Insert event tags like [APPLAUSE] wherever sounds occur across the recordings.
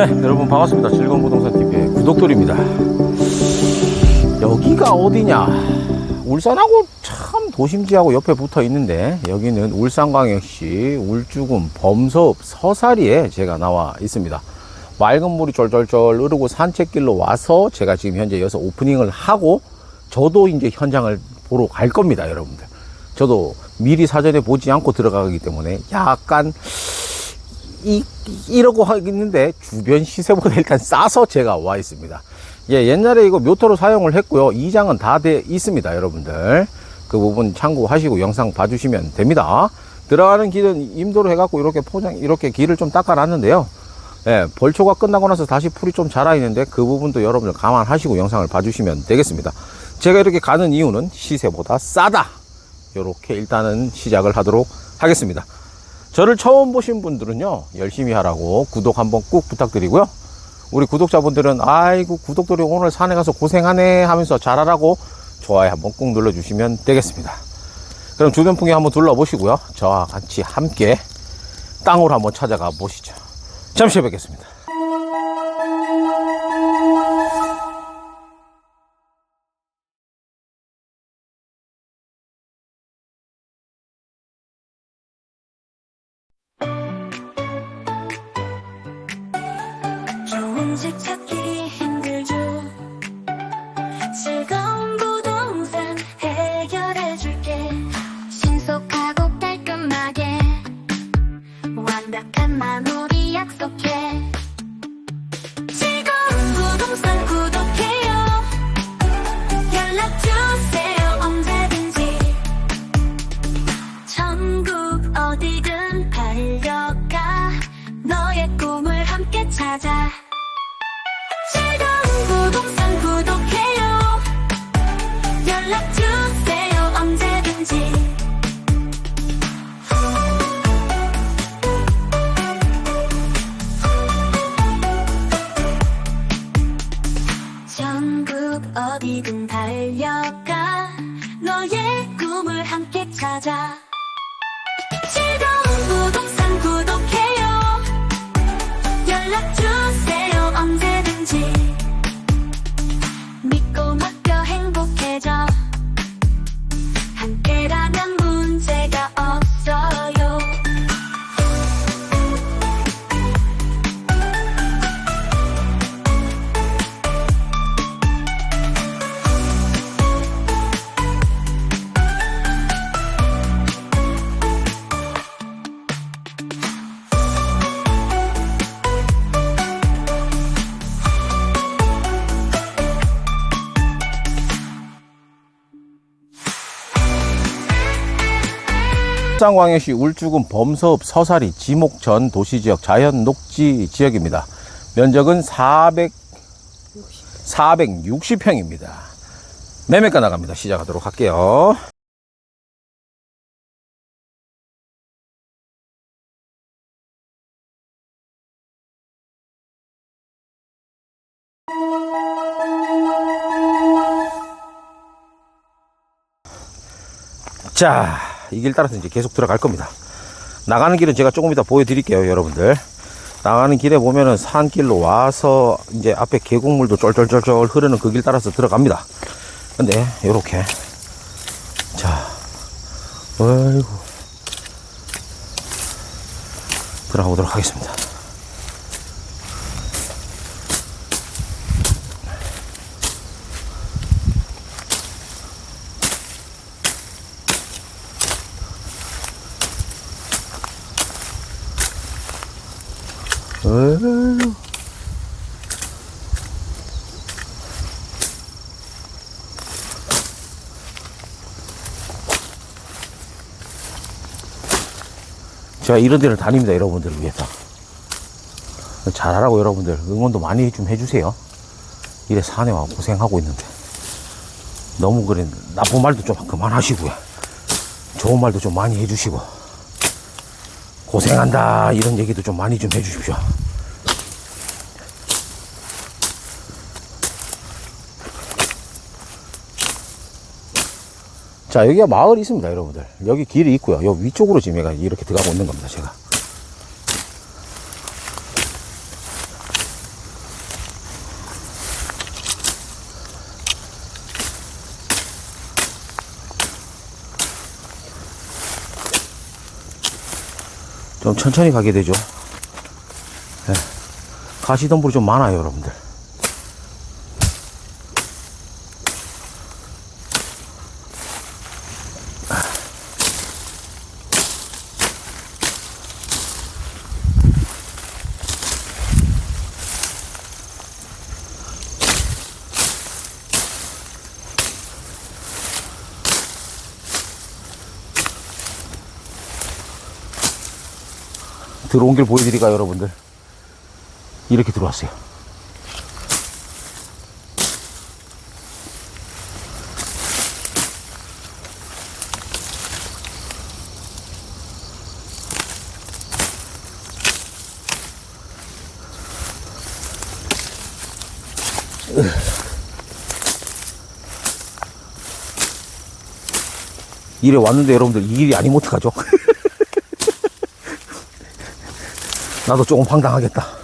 네, 여러분 반갑습니다. 즐거운 부동산 TV의 구독돌입니다. 여기가 어디냐? 울산하고 참 도심지하고 옆에 붙어 있는데 여기는 울산광역시 울주군 범서읍 서사리에 제가 나와 있습니다. 맑은 물이 쫄쫄쫄 흐르고 산책길로 와서 제가 지금 현재 여기서 오프닝을 하고 저도 이제 현장을 보러 갈 겁니다, 여러분들. 저도 미리 사전에 보지 않고 들어가기 때문에 약간 이, 이러고 하겠는데 주변 시세보다 일단 싸서 제가 와 있습니다. 예, 옛날에 이거 묘토로 사용을 했고요. 이장은 다 돼 있습니다, 여러분들. 그 부분 참고하시고 영상 봐주시면 됩니다. 들어가는 길은 임도로 해갖고 이렇게 포장, 이렇게 길을 좀 닦아놨는데요. 예, 벌초가 끝나고 나서 다시 풀이 좀 자라 있는데 그 부분도 여러분들 감안하시고 영상을 봐주시면 되겠습니다. 제가 이렇게 가는 이유는 시세보다 싸다. 이렇게 일단은 시작을 하도록 하겠습니다. 저를 처음 보신 분들은요, 열심히 하라고 구독 한번 꾹 부탁드리고요. 우리 구독자분들은, 아이고, 구독들이 오늘 산에 가서 고생하네 하면서 잘하라고 좋아요 한번 꾹 눌러주시면 되겠습니다. 그럼 주변 풍경 한번 둘러보시고요. 저와 같이 함께 땅으로 한번 찾아가 보시죠. 잠시 뵙겠습니다. 좋은 집 찾기 찾아 울산광역시 울주군 범서읍 서사리 지목전 도시지역 자연녹지 지역입니다. 면적은 400, 460평입니다. 매매가 나갑니다. 시작하도록 할게요. 자, 이 길 따라서 이제 계속 들어갈 겁니다. 나가는 길은 제가 조금 이따 보여드릴게요, 여러분들. 나가는 길에 보면은 산길로 와서 이제 앞에 계곡물도 쫄쫄쫄쫄 흐르는 그 길 따라서 들어갑니다. 근데, 요렇게. 자, 어이구. 들어가 보도록 하겠습니다. 제가 이런 데를 다닙니다, 여러분들을 위해서. 잘하라고 여러분들 응원도 많이 좀 해주세요. 이래 산에 와 고생하고 있는데. 너무 그래, 나쁜 말도 좀 그만하시고요. 좋은 말도 좀 많이 해주시고. 고생한다, 이런 얘기도 좀 많이 좀 해주십시오. 자 여기가 마을이 있습니다 여러분들. 여기 길이 있고요. 여기 위쪽으로 지금 얘가 이렇게 들어가고 있는 겁니다 제가. 좀 천천히 가게 되죠. 네. 가시덤불이 좀 많아요 여러분들. 들어온 길 보여드릴까요, 여러분들? 이렇게 들어왔어요. 이래 왔는데 여러분들 이 일이 아니면 어떡하죠? [LAUGHS] 나도 조금 황당하겠다.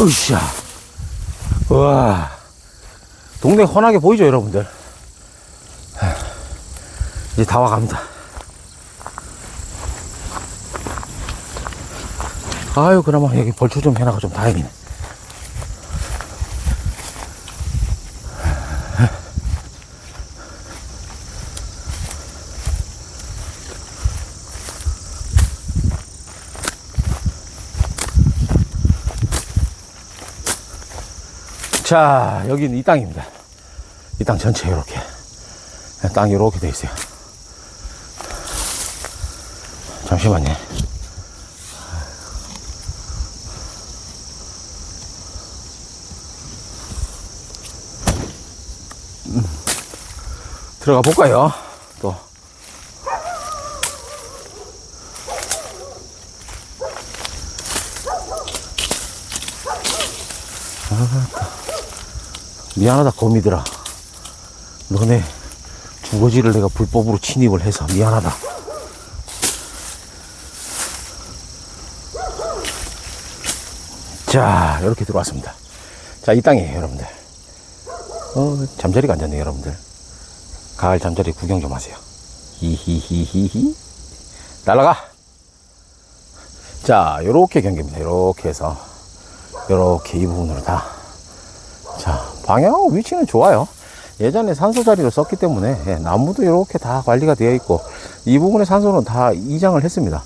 으쌰. 와. 동네 훤하게 보이죠, 여러분들? 이제 다 와갑니다. 아유, 그나마 여기 벌초 좀 해놔가 좀 다행이네. 자, 여기는 이 땅입니다. 이 땅 전체 이렇게. 땅이 이렇게 돼 있어요. 잠시만요. 음, 들어가 볼까요? 또. 미안하다 거미들아. 너네 주거지를 내가 불법으로 침입을 해서 미안하다. 자 이렇게 들어왔습니다. 자 이 땅이에요 여러분들. 어 잠자리가 안 잤네요 여러분들. 가을 잠자리 구경 좀 하세요. 히히히히히. 날라가! 자 요렇게 경계입니다. 요렇게 해서 요렇게 이 부분으로 다. 자, 방향 위치는 좋아요. 예전에 산소 자리로 썼기 때문에 예, 나무도 이렇게 다 관리가 되어 있고 이 부분의 산소는 다 이장을 했습니다.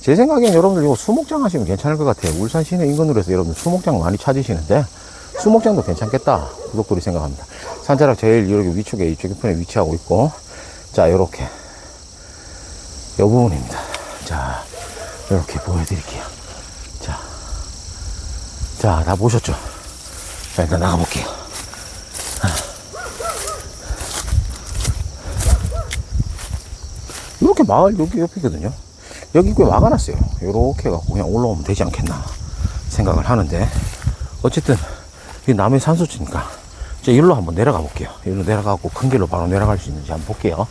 제 생각엔 여러분들 이거 수목장 하시면 괜찮을 것 같아요. 울산 시내 인근으로 해서 여러분들 수목장 많이 찾으시는데 수목장도 괜찮겠다. 구독들이 생각합니다. 산자락 제일 이렇게 위쪽에 이쪽 편에 위치하고 있고 자, 이렇게 이 부분입니다. 자, 이렇게 보여드릴게요. 자, 자, 다 보셨죠? 자, 일단 나가볼게요. 이렇게 마을 여기 옆이거든요. 여기 꽤 막아놨어요. 이렇게 갖고 그냥 올라오면 되지 않겠나 생각을 하는데 어쨌든 이 남의 산소치니까 자 일로 한번 내려가 볼게요. 일로 내려가고 큰 길로 바로 내려갈 수 있는지 한번 볼게요.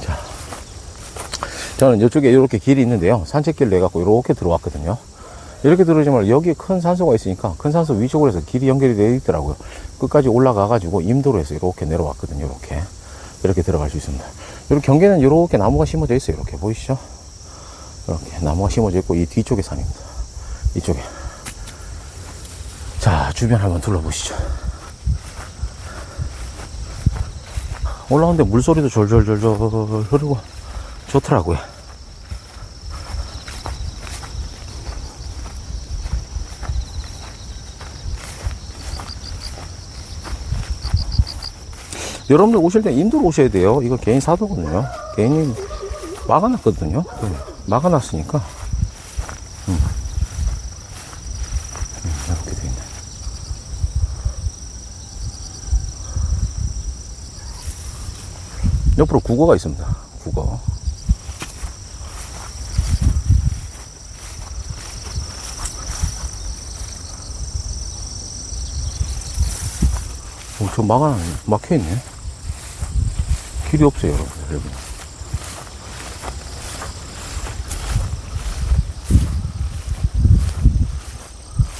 자, 저는 이쪽에 이렇게 길이 있는데요. 산책길 내갖고 이렇게 들어왔거든요. 이렇게 들어오지만 여기에 큰 산소가 있으니까 큰 산소 위쪽으로 해서 길이 연결이 되어 있더라고요. 끝까지 올라가 가지고 임도로 해서 이렇게 내려왔거든요. 이렇게 이렇게 들어갈 수 있습니다. 이렇게 경계는 이렇게 나무가 심어져 있어요. 이렇게 보이시죠? 이렇게 나무가 심어져 있고 이 뒤쪽에 산입니다. 이쪽에. 자 주변 한번 둘러보시죠. 올라오는데 물소리도 졸졸졸졸 흐르고 좋더라고요. 여러분들 오실 때 인도로 오셔야 돼요. 이거 개인 사도거든요. 개인이 막아놨거든요. 네, 막아놨으니까. 음. 음, 옆으로 국어가 있습니다. 국어. 오, 저 막아, 막혀있네. 길이 없어요, 여러분.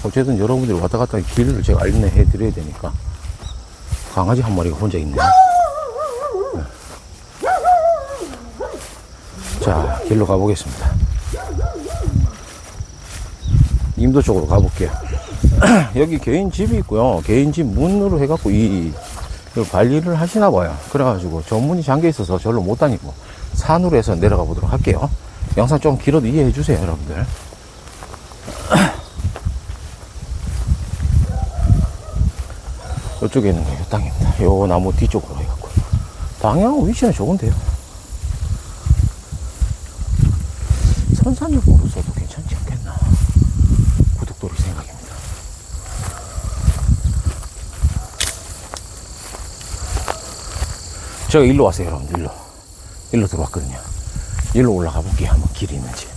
어쨌든 여러분들이 왔다 갔다 길을 제가 안내해 드려야 되니까. 강아지 한 마리가 혼자 있네. 네. 자, 길로 가보겠습니다. 임도 쪽으로 가볼게요. [CLEARS THROAT] 여기 개인 집이 있고요. 개인 집 문으로 해갖고 이, 이 관리를 하시나 봐요. 그래가지고 전문이 잠겨 있어서 절로 못 다니고 산으로 해서 내려가 보도록 할게요. 영상 좀 길어도 이해해 주세요, 여러분들. 이쪽에는 이 땅입니다. 요 나무 뒤쪽으로 해갖고. 방향 위치는 좋은데요. 선산육으로 써도 괜찮지 않겠나. 고속도로 생각입니다. 제가 일로 왔어요, 여러분. 일로. 일로 들어왔거든요. 일로 올라가 볼게요. 한번 길이 있는지.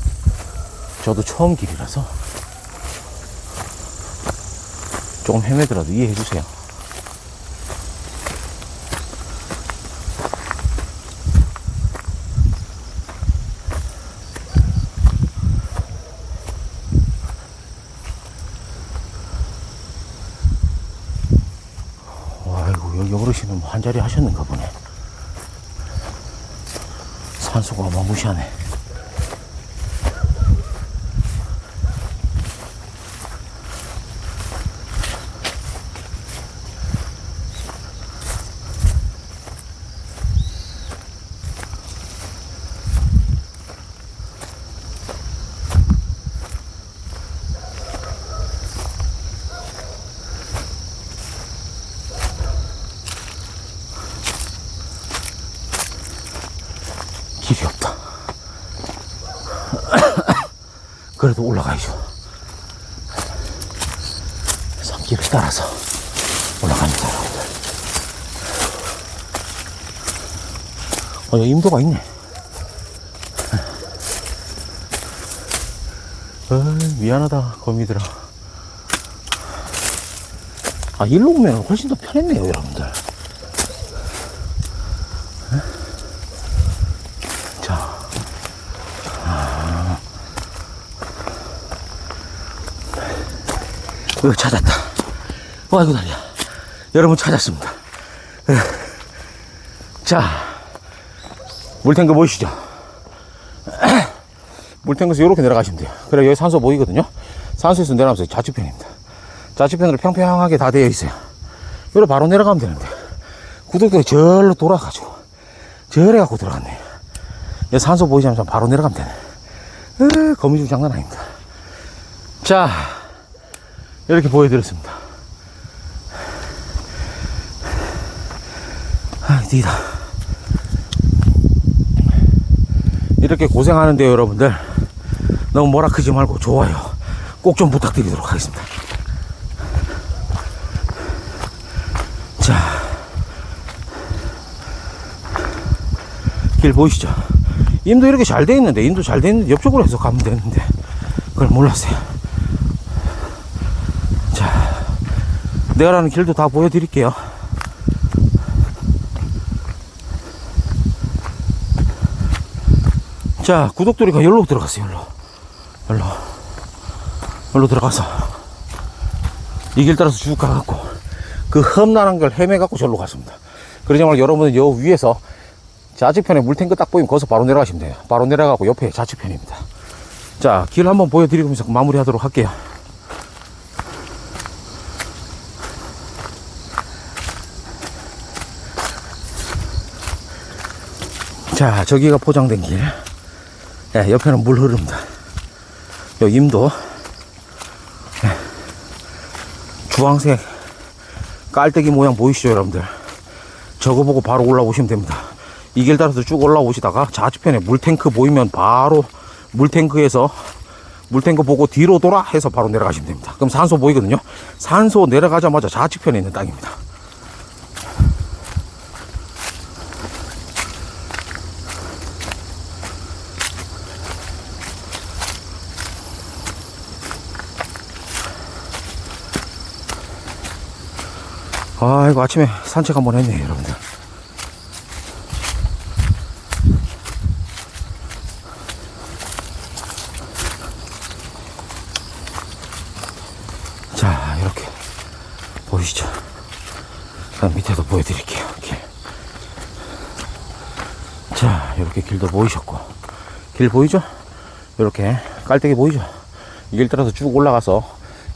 저도 처음 길이라서 조금 헤매더라도 이해해 주세요. 아이고, 여기 어르신은 뭐 한자리 하셨는가 보네. 산소가 어마무시하네. 길이 없다. 그래도 올라가야죠. 산길을 따라서 올라갑니다, 여러분들. 어, 여기 임도가 있네. 어, 미안하다, 거미들아. 아, 일로 오면 훨씬 더 편했네요, 여러분들. 이거 찾았다. 아이고, 다리야. 여러분 찾았습니다. 에. 자. 물탱크 보이시죠? [CLEARS THROAT] 물탱크에서 이렇게 내려가시면 돼요. 그래, 여기 산소 보이거든요? 산소에서 내려가면서 좌측편입니다. 좌측편으로 평평하게 다 되어 있어요. 여기로 바로 내려가면 되는데. 구독도에 절로 돌아가지고. 절해갖고 들어갔네. 여 산소 보이자마자 바로 내려가면 되네. 으, 거미줄 장난 아닙니다. 자, 이렇게 보여드렸습니다. 아, 뒤다. 이렇게 고생하는데요, 여러분들. 너무 뭐라 크지 말고 좋아요. 꼭 좀 부탁드리도록 하겠습니다. 자, 길 보이시죠? 임도 이렇게 잘 돼 있는데, 임도 잘 돼 있는데, 옆쪽으로 해서 가면 되는데, 그걸 몰랐어요. 자, 내가 가는 길도 다 보여드릴게요. 자, 구독도리가 여기로 들어갔어요, 여기로. 여기로. 여기로 들어가서, 이 길 따라서 쭉 가갖고, 그 험난한 걸 헤매갖고 절로 갔습니다. 그러지 말고 여러분은 여 위에서 좌측편에 물탱크 딱 보이면 거기서 바로 내려가시면 돼요. 바로 내려가고 옆에 좌측편입니다. 자, 길 한번 보여드리면서 마무리 하도록 할게요. 자, 저기가 포장된 길. 예, 옆에는 물 흐릅니다. 요 임도. 예, 주황색 깔때기 모양 보이시죠, 여러분들? 저거 보고 바로 올라오시면 됩니다. 이 길 따라서 쭉 올라오시다가 좌측편에 물탱크 보이면 바로 물탱크에서 물탱크 보고 뒤로 돌아 해서 바로 내려가시면 됩니다. 그럼 산소 보이거든요. 산소 내려가자마자 좌측편에 있는 땅입니다. 아이고, 아침에 산책 한번 했네, 여러분들. 자, 이렇게 보이시죠? 밑에도 보여드릴게요. 길. 자, 이렇게 길도 보이셨고, 길 보이죠? 이렇게 깔때기 보이죠? 이 길 따라서 쭉 올라가서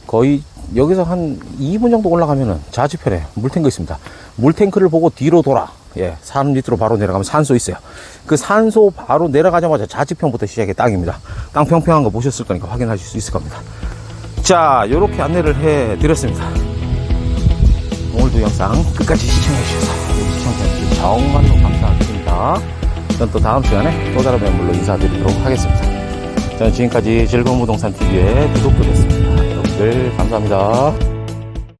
거의 여기서 한 2분 정도 올라가면은 좌측편에 물탱크 있습니다. 물탱크를 보고 뒤로 돌아. 예, 산 밑으로 바로 내려가면 산소 있어요. 그 산소 바로 내려가자마자 좌측편부터 시작의 땅입니다. 땅 평평한 거 보셨을 거니까 확인하실 수 있을 겁니다. 자, 요렇게 안내를 해 드렸습니다. 오늘도 영상 끝까지 시청해 주셔서 시청자분들 정말로 감사드립니다. 저는 또 다음 시간에 또 다른 매물로 인사드리도록 하겠습니다. 저는 지금까지 즐거운 부동산 TV의 구독도였습니다. 여러분들 감사합니다.